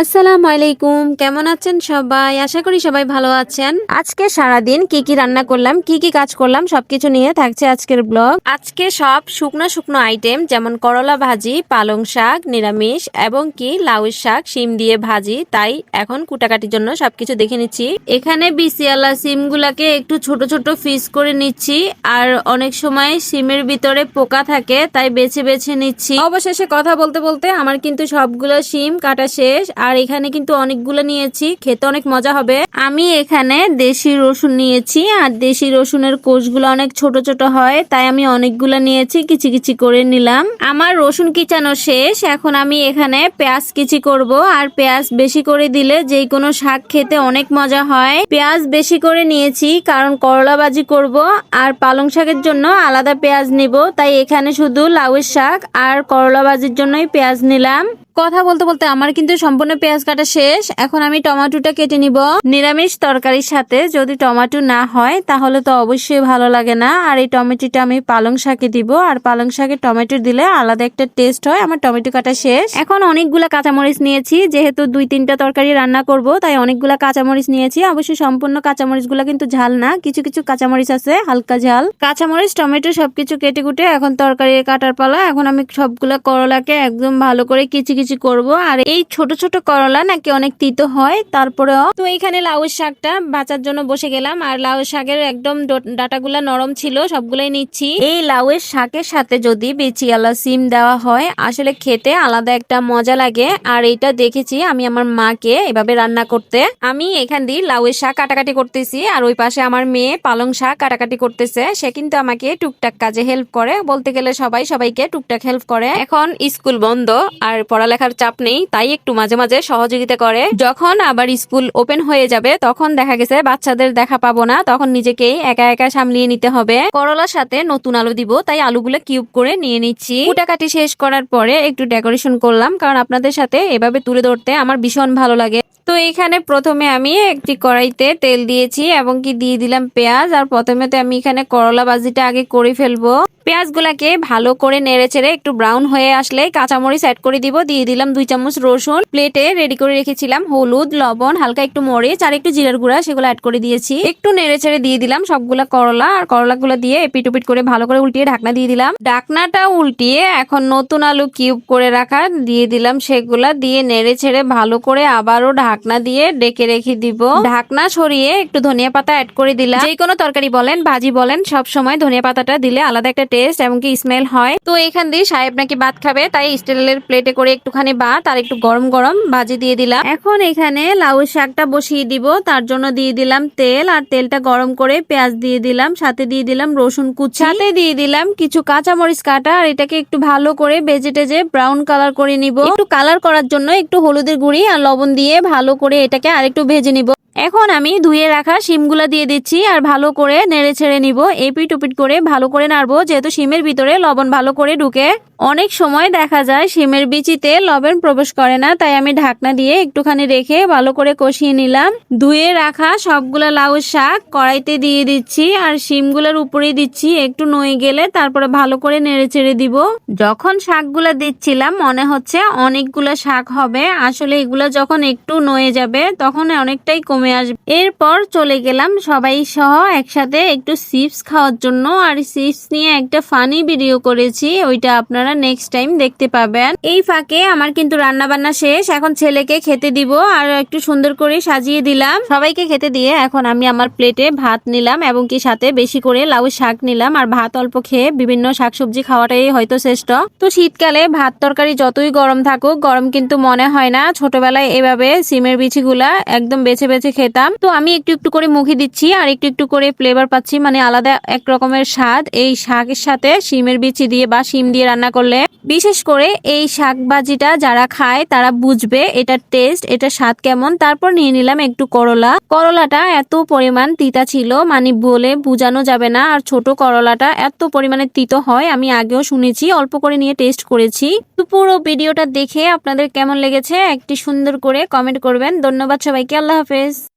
আসসালামু আলাইকুম, কেমন আছেন সবাই? আশা করি সবাই ভালো আছেন। আজকে সারাদিন কি কি রান্না করলাম, কি কি কাজ করলাম, সবকিছু নিয়ে থাকছে আজকের ব্লগ। আজকে সব শুকনো শুকনো আইটেম যেমন করলা ভাজি, পালং শাক, নিরামিষ, এবং কি লাউ শাক, শিম দিয়ে ভাজি, তাই এখন কুটাকাটির জন্য সবকিছু দেখে নিচ্ছি। এখানে বিসিয়ালা সিম গুলাকে একটু ছোট ছোট ফিস করে নিচ্ছি, আর অনেক সময় সিমের ভিতরে পোকা থাকে, তাই বেছে বেছে নিচ্ছি। অবশেষে কথা বলতে বলতে আমার কিন্তু সবগুলো সিম কাটা শেষ আর এখানে কিন্তু অনেকগুলো নিয়েছি, খেতে অনেক মজা হবে। আমি এখানে দেশি রসুন নিয়েছি, আর দেশি রসুনের কোষগুলো অনেক ছোট ছোট হয়, তাই আমি অনেকগুলো নিয়েছি কিচি কিচি করে নিলাম। আমার রসুন কিচানো শেষ, এখন আমি এখানে পেঁয়াজ কিচি করব, আর পেঁয়াজ বেশি করে দিলে যে কোনো শাক খেতে অনেক মজা হয়। পেঁয়াজ বেশি করে নিয়েছি, কারণ করলা ভাজি করব, আর পালং শাকের জন্য আলাদা পেঁয়াজ নিব, তাই এখানে শুধু লাউয়ের শাক আর করলা ভাজির জন্যই পেঁয়াজ নিলাম। কথা বলতে বলতে আমার কিন্তু সম্পূর্ণ পেঁয়াজ কাটা শেষ। এখন আমি টমেটোটা কেটে নিব। নিরামিষ তরকারির সাথে যদি টমেটো না হয়, তাহলে তো অবশ্যই ভালো লাগে না। আর এই টমেটোটা আমি পালং শাকে দিব। আর পালং শাকে টমেটো দিলে আলাদা একটা টেস্ট হয়। আমার টমেটো কাটা শেষ। এখন অনেকগুলা কাঁচামরিচ নিয়েছি। যেহেতু দুই তিনটা তরকারি রান্না করব, তাই অনেকগুলা কাঁচামরিচ নিয়েছি। অবশ্যই সম্পূর্ণ কাঁচামরিচগুলা কিন্তু ঝাল না। কিছু কিছু কাঁচামরিচ আছে, হালকা ঝাল। কাঁচামরিচ, টমেটো সবকিছু কেটে কুটে এখন তরকারি কাটার পালা। এখন আমি সবগুলা করলাকে একদম ভালো করে কিচি কিচি করব। আর এই ছোট ছোট করলা নাকি অনেক তিতো হয়, তারপরেও তো এখানে লাউ শাকটা বাঁচার জন্য বসে গেলাম। আর লাউ শাকের একদম ডাটাগুলা নরম ছিল, সবগুলাই নিচ্ছি। এই লাউয়ের শাকের সাথে যদি বেচিয়ালা সিম দেওয়া হয়, আসলে খেতে আলাদা একটা মজা লাগে। আর এটা দেখেছি আমি আমার মাকে এভাবে রান্না করতে। আমি এখান দিয়ে লাউয়ের শাক কাটাকাটি করতেছি, আর ওই পাশে আমার মেয়ে পালং শাক কাটাকাটি করতেছে। সে কিন্তু আমাকে টুকটাক কাজে হেল্প করে। বলতে গেলে সবাই সবাইকে টুকটাক হেল্প করে। এখন স্কুল বন্ধ, আর পড়ালেখার চাপ নেই, তাই একটু মাঝে মাঝে সহযোগিতা করে। যখন আবার স্কুল ওপেন হয়ে যাবে, তখন দেখা গেছে বাচ্চাদের দেখা পাবো না, তখন নিজেকেই একা একা সামলিয়ে নিতে হবে। করলার সাথে নতুন আলু দিব, তাই আলুগুলো কিউব করে নিয়ে নিচ্ছি। কুটাকাটি শেষ করার পরে একটু ডেকোরেশন করলাম, কারণ আপনাদের সাথে এভাবে তুলে ধরতে আমার ভীষণ ভালো লাগে। তো এখানে প্রথমে আমি একটি কড়াইতে তেল দিয়েছি এবং কি দিয়ে দিলাম পেঁয়াজ, আর প্রথমে তো আমি এখানে করলা বাজিটা আগে করে ফেলব। পেঁয়াজগুলাকে ভালো করে নেড়ে চেড়ে একটু ব্রাউন হয়ে আসলে কাঁচামরিচ অ্যাড করে দিব। দিয়ে দিলাম দুই চামচ রসুন। প্লেটে রেডি করে রেখেছিলাম হলুদ, লবণ, হালকা একটু মরিচ, আর একটু জিরার গুঁড়া, সেগুলো অ্যাড করে দিয়েছি। একটু নেড়ে ছেড়ে দিয়ে দিলাম সবগুলা করলা, আর করলাগুলো দিয়ে এপিট উপিট করে ভালো করে উল্টিয়ে ঢাকনা দিয়ে দিলাম। ঢাকনাটা উল্টিয়ে এখন নতুন আলু কিউব করে রাখা, দিয়ে দিলাম সেগুলা, দিয়ে নেড়ে ছেড়ে ভালো করে আবারও ঢাকনা দিয়ে ডেকে রেখে দিব। ঢাকনা সরিয়ে একটু ধনিয়া পাতা অ্যাড করে দিলাম। যে কোনো তরকারি বলেন, ভাজি বলেন, সব সময় ধনিয়া পাতাটা দিলে আলাদা একটা টেস্ট এবং কি স্মেল হয়। তো এখান দিয়ে সাহেব নাকি ভাত খাবে, তাই স্টিলের প্লেটে করে একটুখানি ভাত আর একটু গরম গরম ভাজি দিয়ে দিলাম। এখন এখানে লাউ শাকটা বসিয়ে দিব, তার জন্য দিয়ে দিলাম তেল আর তেলটা গরম করে পেঁয়াজ দিয়ে দিলাম, সাথে দিয়ে দিলাম রসুন কুচি। সাথে দিয়ে দিলাম কিছু কাঁচামরিচ কাটা আর এটাকে একটু ভালো করে ভেজে টেজে ব্রাউন কালার করে নিব। একটু কালার করার জন্য একটু হলুদের গুঁড়ি আর লবণ দিয়ে ভালো করে এটাকে আরেকটু ভেজে নিব। এখন আমি ধুয়ে রাখা শিমগুলা দিয়ে দিচ্ছি আর ভালো করে নেড়ে ছেড়ে নিব। এপিট উপিট করে ভালো করে নাড়বো, যেহেতু শিমের ভিতরে লবণ ভালো করে ঢুকে অনেক সময় দেখা যায় শিমের বিচিতে লবণ প্রবেশ করে না, তাই আমি ঢাকনা দিয়ে একটুখানি রেখে ভালো করে কষিয়ে নিলাম। ধুয়ে রাখা সবগুলো লাউ শাক কড়াইতে দিয়ে দিচ্ছি আর শিমগুলোর উপরে দিচ্ছি একটু নয়ে গেলে তারপরে ভালো করে নেড়ে চেড়ে দিব। যখন শাকগুলো দিচ্ছিলাম, মনে হচ্ছে অনেকগুলো শাক হবে। আসলে এগুলো যখন একটু নয়ে যাবে, তখন অনেকটাই কমে আসবে। এরপর চলে গেলাম সবাই সহ একসাথে একটু চিপস খাওয়ার জন্য। আর চিপস নিয়ে একটা ফানি ভিডিও করেছি, ওইটা আপনারা নেক্সট টাইম দেখতে পাবেন। এই ফাঁকে আমার কিন্তু রান্না বান্না শেষ। এখন ছেলেকে খেতে দিব। আর একটু সুন্দর করে সাজিয়ে দিলাম। সবাইকে খেতে দিয়ে এখন আমি আমার প্লেটে ভাত নিলাম এবং কি সাথে বেশি করে লাউ শাক নিলাম। আর ভাত অল্প খেয়ে বিভিন্ন শাকসবজি খাওয়াটাই হয়তো শ্রেষ্ঠ। তো শীতকালে ভাত তরকারি যতই গরম থাকুক, গরম কিন্তু মনে হয় না। ছোটবেলায় এভাবে সিমের বিচিগুলা একদম বেছে বেছে খেতাম। তো আমি একটু একটু করে মুখে দিচ্ছি আর একটু একটু করে ফ্লেভার পাচ্ছি। মানে আলাদা এক রকমের স্বাদ। এই শাকের সাথে সিমের বিচি দিয়ে বা শিম দিয়ে রান্না করলে। বিশেষ করে এই শাক ভাজিটা যারা খায়, তারা বুঝবে এটার টেস্ট এটা স্বাদ কেমন। তারপর নিয়ে নিলাম একটু করলা। করলাটা এত পরিমাণ তিতা ছিল মানে বলে বোঝানো যাবে না। আর ছোট করলাটা এত পরিমাণে তিতো হয়, আমি আগেও শুনেছি, অল্প করে নিয়ে টেস্ট করেছি। তো পুরো ভিডিওটা দেখে আপনাদের কেমন লেগেছে, একটি সুন্দর করে কমেন্ট করবেন। ধন্যবাদ সবাইকে, আল্লাহ হাফেজ।